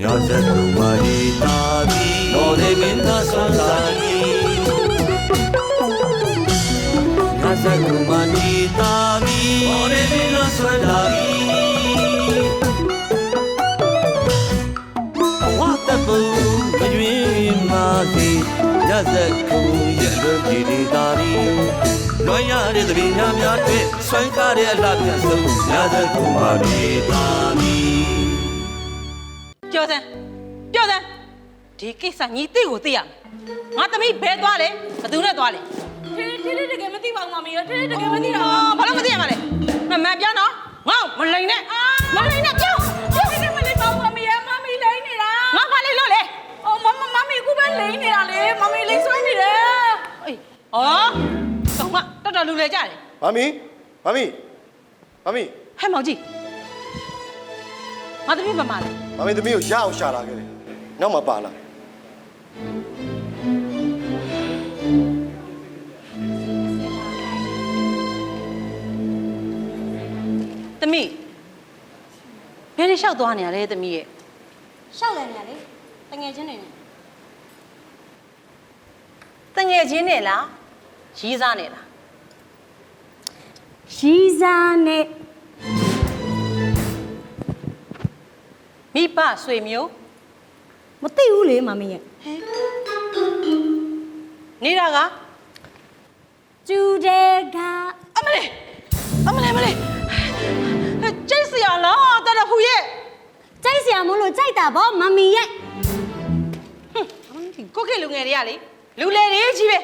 ညဇက်သူမာရီတာဒီတော်နေမင်းသားဆွမ်းစာရီညဇက်သူမာရီတာဒီတော်နေမင်းသားဆွမ်းစာရီဝတ်တပူမရွေးမာဒီညဇက်သူရဲ့လွန်ဒီဒီတာရီလွန်ရတဲ့တပင်းများများတွေ့ဆွမ်းကားတဲ့အလှပြဆုံးညဇက်သူမာရီတာဒီ ဒီကိစ္စညီသိကိုသိရမယ်ငါသမီးဘဲသွားလေဘသူနဲ့သွားလေထေထေထေတကယ်မသိပါဘူးမမီရထေတကယ်မသိတာအော်ဘာလို့မသိရမှာလဲမမှန်ပြောနော်ငေါ့မလိန်နဲ့မလိန်နဲ့ပြောထေထေမလေးပါဘူးမမီရမမီလိမ့်နေတာငါဘာလေးလို့လဲအော်မမမမီအခုပဲလိမ့်နေတာလေမမီလိမ့်ဆွဲနေတယ်အေးဩတော့မတော်တော်လူလေကြတယ်မမီမမီမမီဟဲ့မောင်ကြီးငါသမီးမမလဲမမီသမီးကိုရအောင်ရှာလာခဲ့တယ်နောက်မှပါလာ သမီးဘယ်နေလျှောက်သွားနေရလဲသမီးရဲ့ရှောက်လဲနေရလေတငယ်ချင်းတွေနဲ့တငယ်ချင်းနဲ့လားရီးစားနေလားရီးစားနဲ့မိဘဆွေမျိုးမသိဘူးလေမမီရဲ့နေတာကကျူတဲ့ကအမလေးအမလေးအမလေးကျိတ်စ ရာလားတရဖူရဲ့ကြိုက်စရာမလို့ကြိုက်တာဗောမမီရဲ့ကိုခေလူငယ်တွေကလေလူလေတွေကြီးပဲ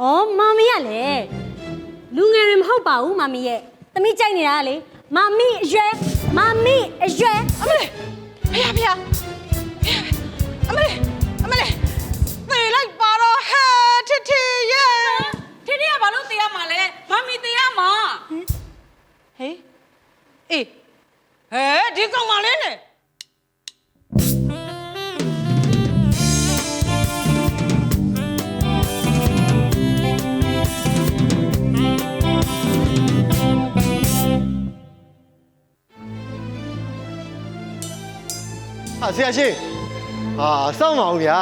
ဩမမီကလေလူငယ်တွေမဟုတ်ပါဘူးမမီရဲ့တမိကြိုက်နေတာကလေမမီအရွယ်မမီအရွယ်အမလေးဖေရဖေရအမလေးအမလေးသေလိုက်ပါတော့ဟဲ့ထစ်ထစ်ရဲ့ထေထေကဘာလို့တရားမှာလဲမမီတရားမှာဟေးအေး ဟဲ့ဒီကောင်မလေးနဲ့ဟာဆရာရှင်ဟာစောင့်ပါအောင်ဗျာ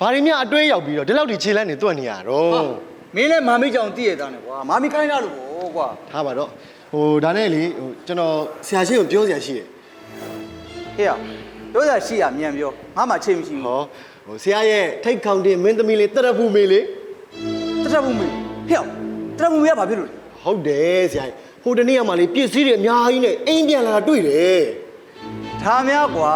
ဘာတွေများအတွဲရောက်ပြီးတော့ဒီလောက်ထိခြေလန့်နေတွက်နေရတော့မင်းလည်းမာမိကြောင်တည့်ရသားနဲ့ကွာမာမိကိုင်းရလို့ပေါ့ကွာထားပါတော့ ဟိုဒါနဲ့လေဟိုကျွန်တော်ဆရာရှင်ကိုပြောစရာရှိတယ်ဟေ့ရပြောရရှိရမြန်ပြောငါမှချိန်မရှိဘူးဟောဟိုဆရာရဲ့ထိတ်ခေါင်တင်မင်းသမီးလေးတရဖူမေလေးတရဘူးမေဟေ့ရတရဘူးမေကဘာဖြစ်လို့လဲဟုတ်တယ်ဆရာကြီးဟိုတနေ့ကမှလေပြည့်စည်တွေအများကြီးနဲ့အိမ်ပြန်လာတာတွေ့တယ်ဒါများကွာ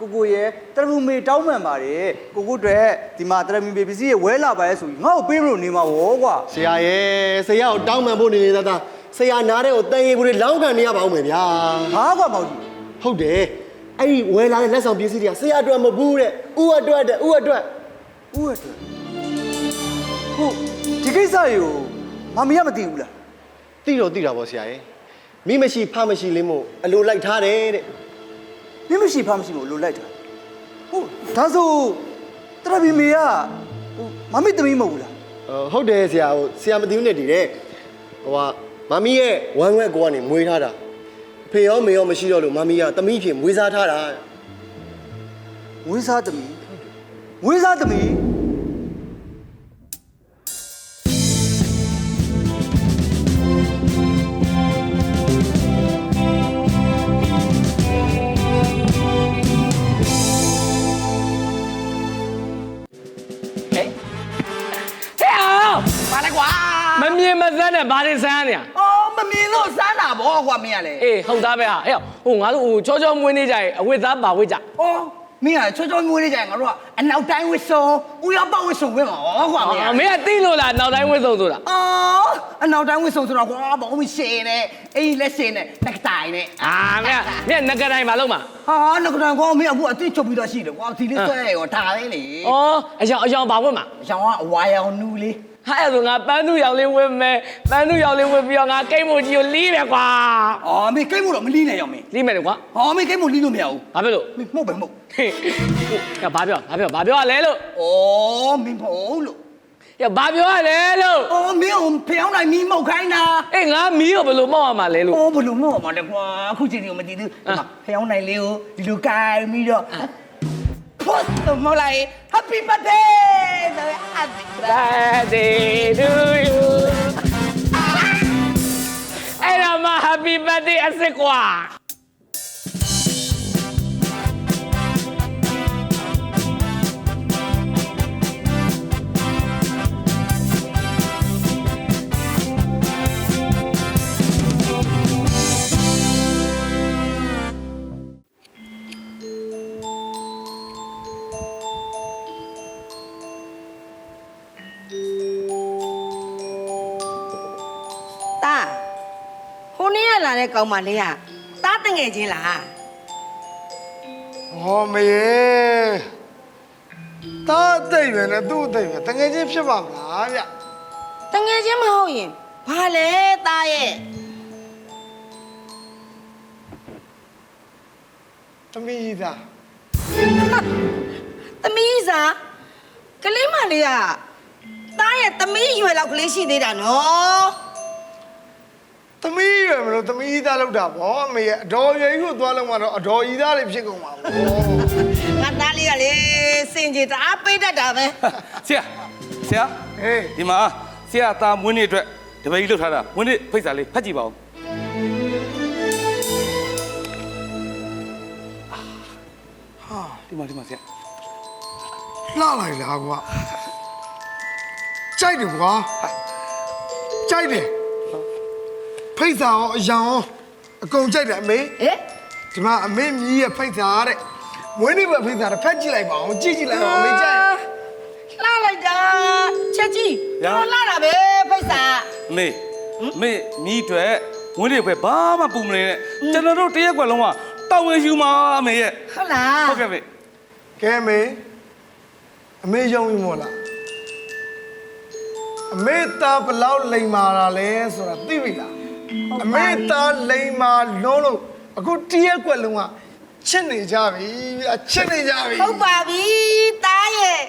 ကိုကိုရဲ့တရဘူးမေတောင်းပန်ပါတယ်ကိုကိုအတွက်ဒီမှာတရဘူးမေပစ္စည်းရဲ့ဝဲလာပါရဲ့ဆိုပြီးငါ့ကိုပေးမလို့နေမှာဗောကွာဆရာရဲ့ဆရာကိုတောင်းပန်ဖို့နေနေသားသား ဆရာနားတဲ့ကိုတန်ရီဘူးတွေလောင်းခံနေရပါဦးမယ်ဗျာဟာကွာမောင်ကြီးဟုတ်တယ်အဲ့ဒီဝယ်လာတဲ့လက်ဆောင်ပစ္စည်းတွေကဆရာအတွက်မဟုတ်ဘူးတဲ့ဥအတွက်တဲ့ဥအတွက်ဦးရဲ့အတွက်ဟုတ်ဒီကိစ္စကိုမာမိကမသိဘူးလားတိတော့တိတာပေါ့ဆရာရဲ့မိမရှိဖမရှိလင်းမို့အလိုလိုက်ထားတယ်တဲ့မင်းမရှိဖားမရှိလို့လိုလိုက်တာဟုတ်ဒါဆိုတရဘူးမေကဟိုမာမိသမီးမဟုတ်ဘူးလားအော်ဟုတ်တယ်ဆရာဟိုဆရာမသိဘူးနဲ့တည်တယ်ဟိုက မမီးရဲ့ဝမ်းဝက်ကိုကနေမွေးထားတာအဖေရောမေရောမရှိတော့လို့မမီးကတမိဖြစ်မွေးစားထားတာဝင်းစားသမီးဝင်းစားသမီး မြင်မစမ်းနဲ့ဘာတွေစမ်းနေရအော်မမြင်လို့စမ်းတာဗောကွာမင်းကလေအေးဟုတ်သားပဲဟာဟဲ့ဟိုငါတို့ဟိုချောချောမွေးနေကြရင်အဝတ်သားပါဝတ်ကြအော်မင်းကချောချောမွေးနေကြရင်ငါတို့ကအနောက်တိုင်းဝစ်စုံဦးရောက်ပေါက်ဝစ်စုံဝင်မှာဗောကွာမင်းက အော်မင်းကသိလို့လားနောက်တိုင်းဝတ်စုံဆိုတာအော်အနောက်တိုင်းဝစ်စုံဆိုတော့ကွာဘောမရှင်းနေအေးလက်ရှင်းနေလက်တိုင်နေအာမင်းကမင်းကငကတိုင်းမလုပ်မှာဟာငါကတော့ကွာမင်းအခုအသိချုပ်ပြီးတော့ရှိတယ်ကွာဒီလေးဆွဲရောဒါလေးလေဩအယောင်အယောင်ပါဝတ်မှာရောင်ကအဝါရောင်နူးလေး ဟာအဲ့ဒါဆိုငါပန်းသူရောင်လေးဝတ်မယ်ပန်းသူရောင်လေးဝတ်ပြီးတော့ငါကိတ်မိုကြီးကိုလီးမယ်ကွာအော်မင်းကိတ်မို့တော့မလီးနဲ့ရောင်မင်းလီးမယ်လေကွာဟောမင်းကိတ်မို့လီးလို့မရဘူးဘာဖြစ်လို့မင်းမှုတ်ပဲမှုတ်ဟေးကဘာပြောဘာပြောဘာပြောရလဲလို့အော်မင်းမဟုတ်လို့ရဘာပြောရလဲလို့အော်မင်းဖျောင်းနိုင်မီးမှုတ်ခိုင်းတာအေးငါမီးကိုဘယ်လိုမောက်ရမှာလဲလို့။အော်ဘလို့မော့မှာလဲကွာအခုချိန်ဒီကိုမတည်သေးဘူး။ဒီမှာဖျောင်းနိုင်လေးကိုဒီလိုကိုင်ပြီးတော့ ဖို့တော့မလိုက် Happy birthday ဆိုရ Happy birthday to you အဲ့ဒါမှ happy birthday အစ်စ်ကွာ တဲ့ကောင်မလေးကတားတငယ်ချင်းလားဟောမယေတားအသိပဲနဲ့သူ့အသိပဲတငယ်ချင်းဖြစ်ပါမလားဗျတငယ်ချင်းမဟုတ်ရင်ဘာလဲတားရဲ့သမီးသားသမီးစားကလေးမလေးကတားရဲ့သမီးရွယ်လောက်ကလေးရှိသေးတာနော် သမီးရယ်မလို့သမီးသားလောက်တာဗောအမေရဲ့အတော်ရွယ်ကြီးကိုသွားလုံးမှာတော့အတော်ကြီးသားလေးဖြစ်ကုန်ပါဗောငါတားလေးကလေစင်ကြီးတအားပိတ်တတ်တာပဲဆရာဆရာဟေးဒီမှာဆရာသားမွေးနေ့အတွက်တပည့်ကြီးလှုပ်ထားတာမွေးနေ့ဖိတ်စာလေးဖတ်ကြည့်ပါဦးဟာဒီမှာဒီမှာဆရာလှလိုက်လားကွာကြိုက်တယ်ကွာကြိုက်တယ် ဖိတ်စာရောအယောင်ရောအကုန်ကြိုက်တယ်အမေဟဲ့ဒီမှာအမေမြည်ရဲ့ဖိတ်စာတဲ့မွေးနေ့ပဲဖိတ်စာတစ်ဖက်ကြည့်လိုက်ပါအောင်ကြည့်ကြည့်လိုက်အောင်အမေကြိုက်ရင်လှလိုက်တာချက်ကြီးတော့လှတာပဲဖိတ်စာမေမေမိအတွက်မွေးနေ့ပဲဘာမှပူမနေနဲ့ကျွန်တော်တို့တရက်ကွက်လုံးကတောင်းဝင်ယူမှာအမေရဲ့ဟုတ်လားဟုတ်ကဲ့မေကဲမေအမေယုံပြီမို့လားအမေသားဘလောက်လိမ်မာတာလဲဆိုတာသိပြီလား အမေသားလိမ်မာလုံးလို့အခုတရက်ကွက်လုံးကချစ်နေကြပြီဗျာချစ်နေကြပြီ ဟုတ်ပါပြီတားရဲ့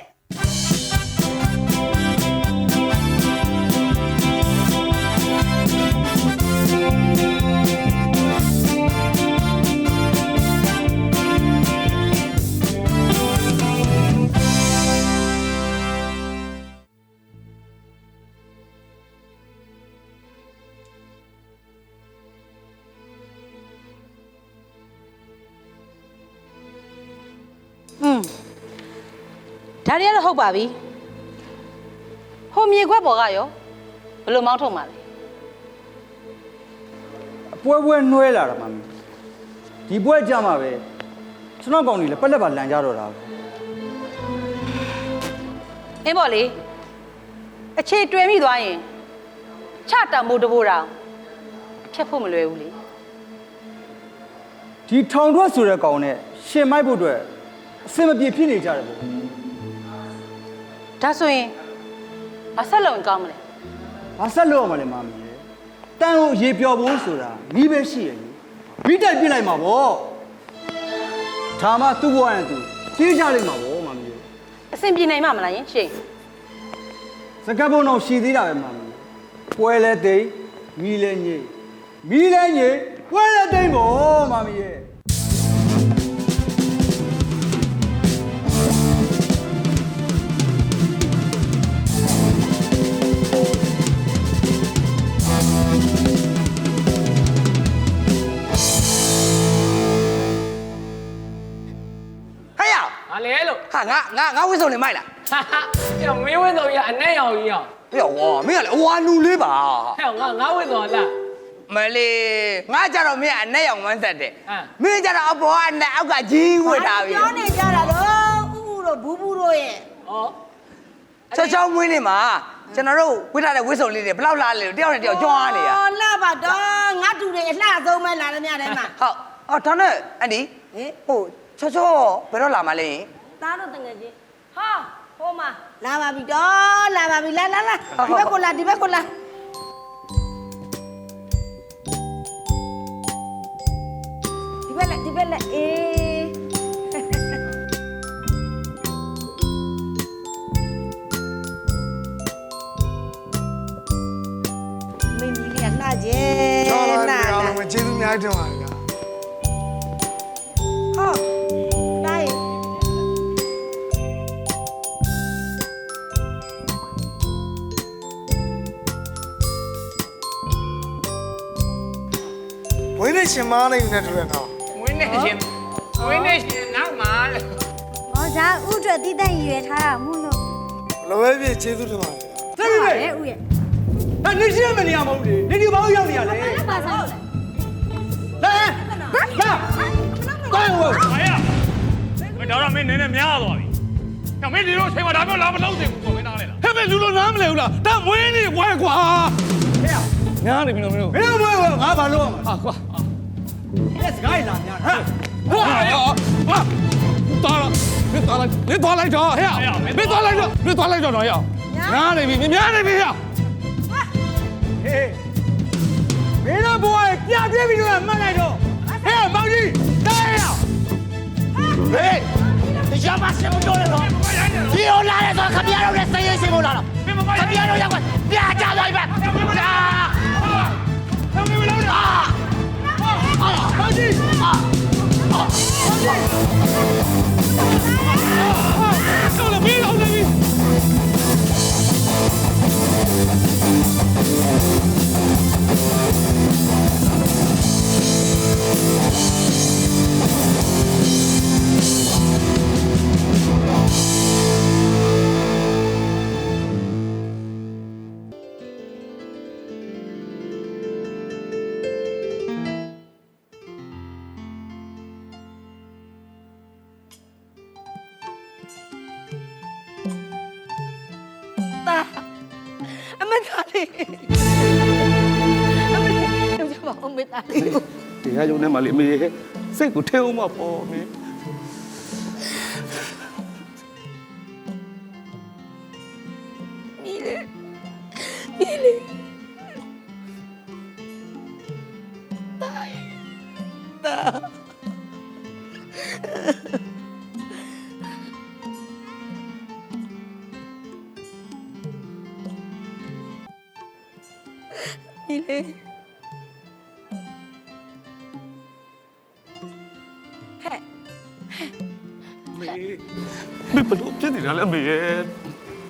อืมဒါတွေကတော့ဟုတ်ပါပြီဟိုမြေခွက်ပေါ်ကရောဘယ်လိုမောင်းထုတ်မှာလဲအပွဲပွဲနှွဲလာတာမှမဟုတ်ဒီပွဲကြမှာပဲကျွန်တော်ကောင်ကြီးလည်းပက်လက်ပါလန်ကြတော့တာပဲအင်းပေါ့လေအခြေတွေ့မိသွားရင်ချတောင်မို့တဘိုးတောင်ဖြတ်ဖို့မလွယ်ဘူးလေဒီထောင်ထွက်ဆိုတဲ့ကောင်နဲ့ရှင်မိုက်ဖို့အတွက် အစင်မပြေဖြစ်နေကြတယ်ပေါ့ဒါဆိုရင်မဆက်လုံးကောင်းမလဲ။ဘာဆက်လို့ရမှာလဲမမီရဲ့။တန်ကိုရေပျော်ဖို့ဆိုတာမိပဲရှိရလေ။မိတိုက်ပြစ်လိုက်မှာပေါ့။ဒါမှသူ့ဘဝနဲ့သူကြီးကြလိမ့်မှာပေါ့မမီရဲ့အဆင်ပြေနိုင်မှာမလားယင်ရှေ့။စကပ်ဘုံတော့ရှည်သေးတာပဲမမီရဲ့။ပွဲလဲသိမ့်မိလဲညိမိလဲညိပွဲလဲသိမ့်ပေါ့မမီရဲ့။ ရဟာလေလို့ဟာငါငါငါဝစ်စုံနေမိုက်လားဟာဟာဟဲ့မင်းဝင်းတော်ရအနဲ့ရောင်ကြီးရောဟဲ့ဝါမင်းကလည်းအဝါလူလေးပါဟဲ့ငါငါဝင်းတော်လားမလေးငါကြတော့မင်းကအနဲ့ရောင်ဝမ်းသက်တယ်ဟမ်မင်းကြတော့အပေါ်ကအနဲ့အောက်ကကြီးဝတ်ထားပြီပြောနေကြတာတော့ဥဥတို့ဘူးဘူးတို့ရဲ့ဩချောချောမွေးနေမှာကျွန်တော်တို့ဝတ်ထားတဲ့ဝစ်စုံလေးတွေဘယ်လောက်လားလဲတယောက်နဲ့တယောက်ကြွားနေရအော်လှပါတော့ငါတူတွေအလှဆုံးပဲလာတယ်မြတယ်မှာဟုတ်အော်ဒါနဲ့အန်ဒီဟင်ဟို ချောချောဘယ်တော့လာမလဲယင်သားတို့တငယ်ချင်းဟာဟိုမှာလာပါပြီတော့လာပါပြီလာလာလာဒီဘက်ကိုလာဒီဘက်ကိုလာဒီဘက်လက်ဒီဘက်လက်အေးမင်းကြီးကလှကျဲချောလာလှတယ်အားလာလုံးပဲကျေးဇူးအများကြီးတင်ပါတယ် မားနေနေတူတယ်နော်ဝင်းနေရှင်ဝင်းနေရှင်နောက်မှာလေဟောဒါဥအတွက်တိတက်ရွယ်ထားတာမို့လို့ဘယ်လိုပဲဖြစ်ကျေးဇူးတင်ပါတယ်သိပြီပဲလေဥရဲ့အဲ့နေရှိရမနေရမဟုတ်လေနေဒီဘာလို့ရောက်နေရလဲဘာဆိုင်လဲလာလာကိုင်းဝဲ။အားရ။မင်းတော့မင်းနည်းနည်းများသွားပြီ။ကမင်းဒီလိုချိန်မှာဒါမျိုးလာမလုပ်သင့်ဘူးကွာမင်းနားလေလား။ဟဲ့မင်းလူလိုနားမလဲဘူးလား။ဒါမွေးနေဝဲကွာ။ဟဲ့။ညားနေပြီလို့မင်းတို့မင်းတို့မွေးဝဲငါဘာလို့ရမှာ။ဟာကွာ အဲ့စကိုင်းလာများဟမ်။ဟာဟာတော်လာမင်းတော်လိုက်မင်းတော်လိုက်တော့ဟဲ့။မင်းတော်လိုက်တော့မင်းတော်လိုက်တော့တော့ရအောင်။ညားနေပြီမင်းညားနေပြီဟဲ့ဟေးမင်းတို့ဘဝပြပြပြီးတော့မှတ်လိုက်တော့ဟဲ့မောင်ကြီးတားရအောင်ဟေးတရားမရှိဘူးတော့လေတော့ဒီဟိုလာရဲဆိုခမရတော့လည်းစရေးရှိမို့လား။မင်းမမခမရတော့ရောက်ပြကြသွားပြီပဲကြာ။ဟဲ့မင်းမလုပ်နဲ့အာမောင်ကြီးအာ။တော့လ ည်းမ ကြောင့်အမသားလေးကိုတရားရုံးထဲမှာလေမေစိတ်ကိုထဲအောင်မပေါ်မင်းမိလေမိလေ ဘလို့ဖြစ်နေတာလဲ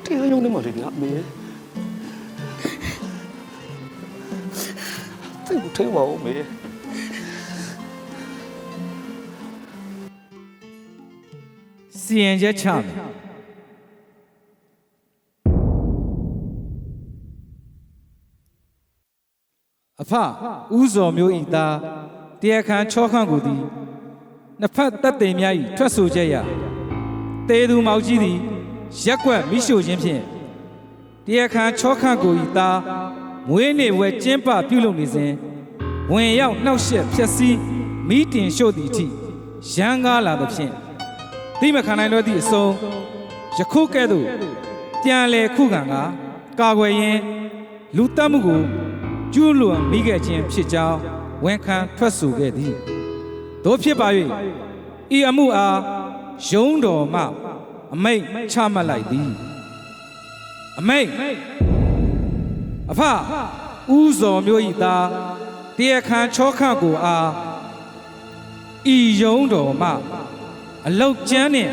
မေတရားရုံးထဲမှာလေငါမေစိတ်ကိုထဲပါဦးမေစီရင်ချက်ချမယ်အဖဥဇော်မျိုးဤသားတရားခံချောခန့်ကိုသည်နှစ်ဖက်တပ်သိမ်များ၏ထွက်ဆိုချက်ရာ တေသူမောက်ကြီးသည်ရက်ကွက်မိရှို့ခြင်းဖြင့်တရားခံချောခန့်ကိုဤသားမွေးနေ့ဝဲကျင်းပပြုလုပ်နေစဉ်ဝင်ရောက်နှောက်ယှက်ဖျက်ဆီးမိတင်ရှို့သည့်အထိရန်ကားလာသဖြင့်တိမခံနိုင်တော့သည့်အစုံယခုကဲ့သို့ပြန်လဲခုခံကကာကွယ်ရင်းလူတက်မှုကိုကျူးလွန်မိခဲ့ခြင်းဖြစ်ကြောင်းဝန်ခံထွက်ဆိုခဲ့သည်တို့ဖြစ်ပါ၍ဤအမှုအား ရုံးတော်မှအမိတ်ချမှတ်လိုက်သည်အမိတ်အဖဥဇော်မျိုးဤသားတရားခံချောခန့်ကိုအားဤရုံးတော်မှအလောက်ကျန်းနဲ့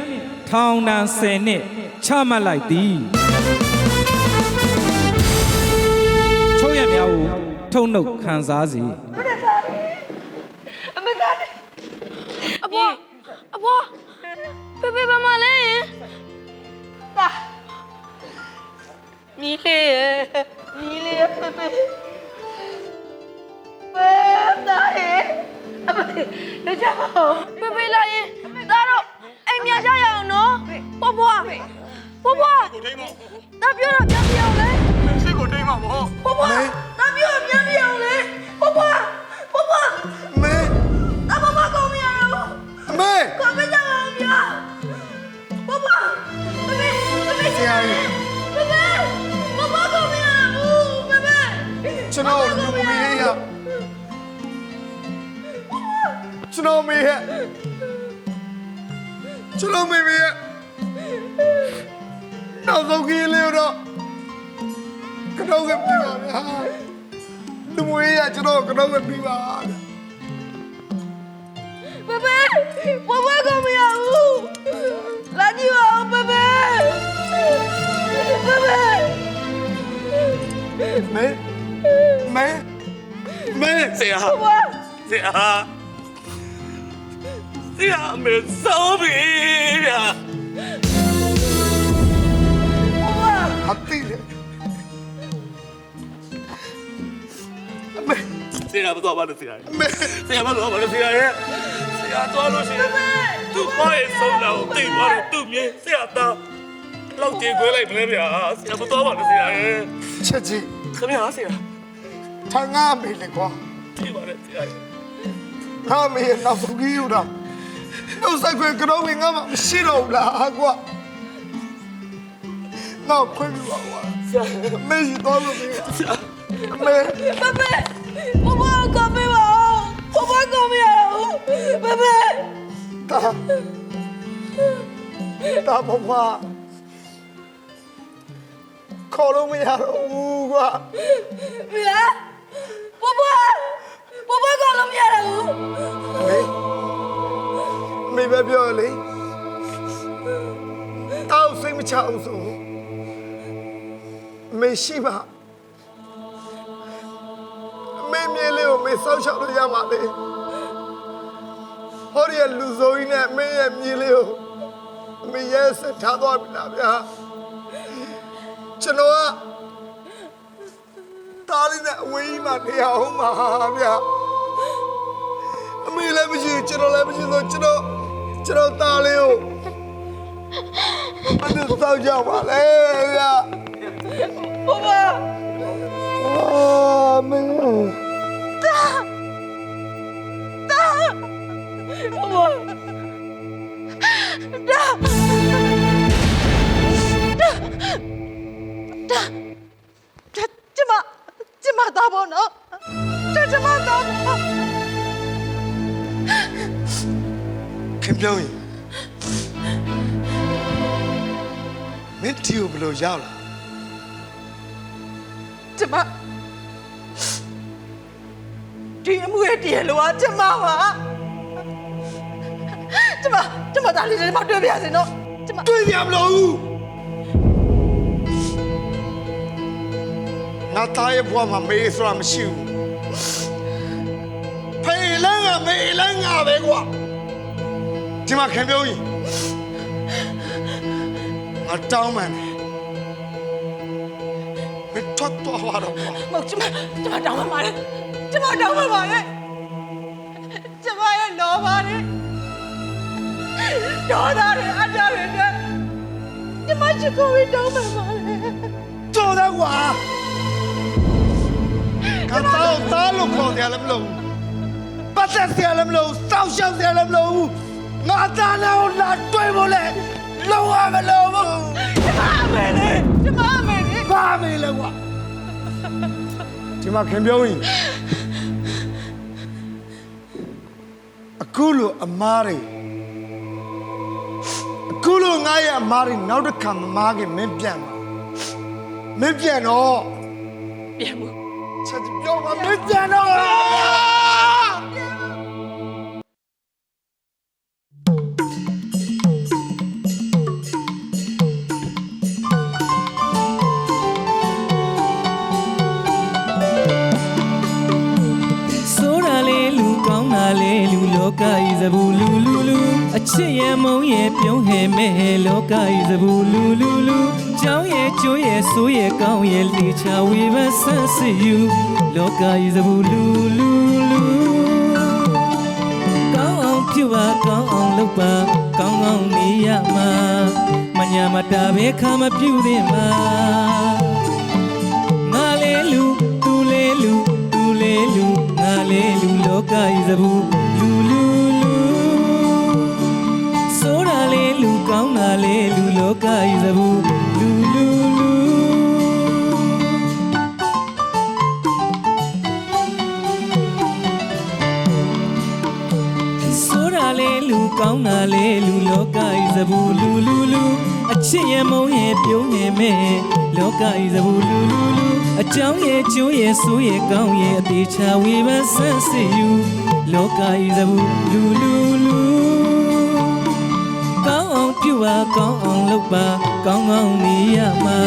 ထောင်ဒဏ်10နှစ်ချမှတ်လိုက်သည်ချုပ်ရများကိုထုံနှုတ်ခံစားစေအမသားလေးအဘွားအဘွား ဖေဖေဘာမလဲတာမီလေးမီလေးဖေဖေဖေတာရဲ့အမလေးကြောက်ဖေဖေလာရင်ဒါတော့အိမ်မြကြရအောင်နော်ဘဘွားဘဘွားကိုထိမ့်မတာပြောတော့ပြန်ပြအောင်လေစိတ်ကိုထိမ့်မှာပေါ့ဘဘွားတာပြောတော့ပြန်ပြအောင်လေ ကျွန်တော်လူမီလေးရကျွန်တော်မေးရဲ့ကျွန်တော်မေးမေးရဲ့နောက်ဆုံးကြီးလေးတော့ကတော့ကပြပါဗျာလူမွေးရကျွန်တော်ကတော့ကပြပါဗျာဘဘေဘဘကောမရဘူးလာကြည့်ပါဦးဘဘေဘဘေမေ မေမေဆရာဘဘဆရာဆရာမေစောပြီဗျာအတိလေအမေဆရာမတော်ပါလို့ဆရာအမေဆရာမတော်ပါလို့ဆရာရဲ့ဆရာတော်လို့ရှိရင်သူ့ဘာရဲ့ဆုံးလာကိုသိသွားတယ်သူ့မြေဆရာသားလောက်ကျေခွဲလိုက်မလဲဗျာဆရာမတော်ပါလို့ဆရာရဲ့ချက်ကြီးခင်ဗျာဆရာ ထန်ငါမေလေကွာဒီပါလေဆရာကြီးငါမေရဲ့နောက်ဆုံးကြီးယူတာနှုတ်ဆက်ခွေကတော့ဝင်ငါမရှိတော့ဘူးလားကွာနောက်ခွေယူပါကွာဆရာမေရှိတော့လို့မေဆရာမေပပဘဘကောမေပါဘဘကောမေရောပပတာတာဘဘခေါ်လို့မရတော့ဘူးကွာမရ ဘဘဘဘကလုံးမရတော့မေမေပဲပြောလေတောက်စိတ်မချအောင်ဆိုမေရှိပါမေမြေလေးကိုမေစောက်ချောက်လို့ရမှာလေဟောရလူစိုးကြီးနဲ့မေရဲ့မြေလေးကိုမေရဲ့ဆက်ထားသွားပြီလားဗျာကျွန်တော်က တားလေးနဲ့အဝေးကြီးမှနေအောင်ပါဗျာအမေလည်းမရှိဘူးကျွန်တော်လည်းမရှိဆိုကျွန်တော်ကျွန်တော်သားလေးကိုဘယ်လိုစောင့်ကြပါလဲဗျာ婆婆， သားပေါ့နော်ကျန်ကျမသားပေါ့ခင်ပြောင်းရင်မင်းတီကိုဘယ်လိုရောက်လာကျမဒီအမှုရဲ့တရားလို့အကျမပါကျမကျမသားလေးကျမတွေ့ပြရစေနော်ကျမတွေ့ပြမလို့ ငါသားရဲ့ဘဝမှာမေးဆိုတာမရှိဘူးဖေးလန်းကမေးလန်းကပဲကွာဒီမှာခင်ပြောင်းရင်ငါတောင်းမှန်တယ်မင်းထွက်သွားပါတော့ကွာမဟုတ်ကျမကျမတောင်းပန်ပါလေကျမတောင်းပန်ပါလေကျမရဲ့လောပါလေဒေါသတွေအတ္တတွေနဲ့ကျမရှိကိုဝေးတောင်းပန်ပါလေတော်တ ယ်ကွာကတောတားလို့ခေါ်တယ်လည်းမလို့ပတ်သက်တယ်လည်းမလို့စောက်ရှောက်တယ်လည်းမလို့ငါသားနဲ့လာတွေ့ဖို့လေလုံးဝမလို့ဘူးကျမအမေလေကျမအမေလေဘာမေးလဲကွာဒီမှာခင်ပြောရင်အခုလိုအမားတွေအခုလိုငါရဲ့အမားတွေနောက်တစ်ခါမမားခင်မင်းပြန်ပါမင်းပြန်တော့ပြန်ဘူး ချက်ပြောပါမင်းပြန်တော့ဆိုးတာလေလူကောင်းတာလေလူလောကဤစဘူးလူလူလူအချစ်ရဲ့မုံရဲ့ပြုံးဟဲမဲ့လောကဤစဘူးလူလူလူ ကြောင်းရဲ့ကျိုးရဲ့ဆိုးရဲ့ကောင်းရဲ့လေချဝေဘဆန်းစစ်ယူလောကဤစဘူးလူလူလူကောင်းအောင်ပြုပါကောင်းအောင်လုပ်ပါကောင်းကောင်းနေရမှာမညာမတာပဲခါမပြုသင့်ပါငါလေးလူသူလေးလူသူလေးလူငါလေးလူလောကဤစဘူးလူလူလူဆိုတာလေးလူကောင်းတာလေးလူလောကဤစဘူး ကောင်းတာလေးလူလောကဤစဘူးလူလူလူအချစ်ရဲ့မုံရဲ့ပြုံးနေမဲ့လောကဤစဘူးလူလူလူအကြောင်းရဲ့ကျိုးရဲ့ဆိုးရဲ့ကောင်းရဲ့အသေးချာဝေမဆန်းစစ်ယူလောကဤစဘူးလူလူလူကောင်းအောင်ပြုပါကောင်းအောင်လုပ်ပါကောင်းကောင်းနေရမှာ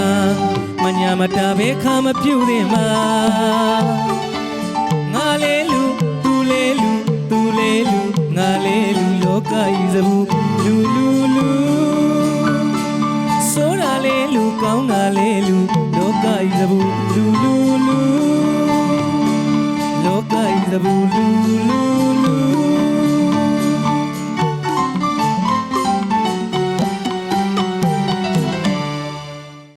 မညာမတာပဲခါမပြုသင့်မှာငါလေးလူသူလေးလူင်း လောကဤစမှုလူလူလူဆိုရလေလူကောင်းတာလေလူလောကဤစမှုလူလူလူလောကဤစမှုလူလူ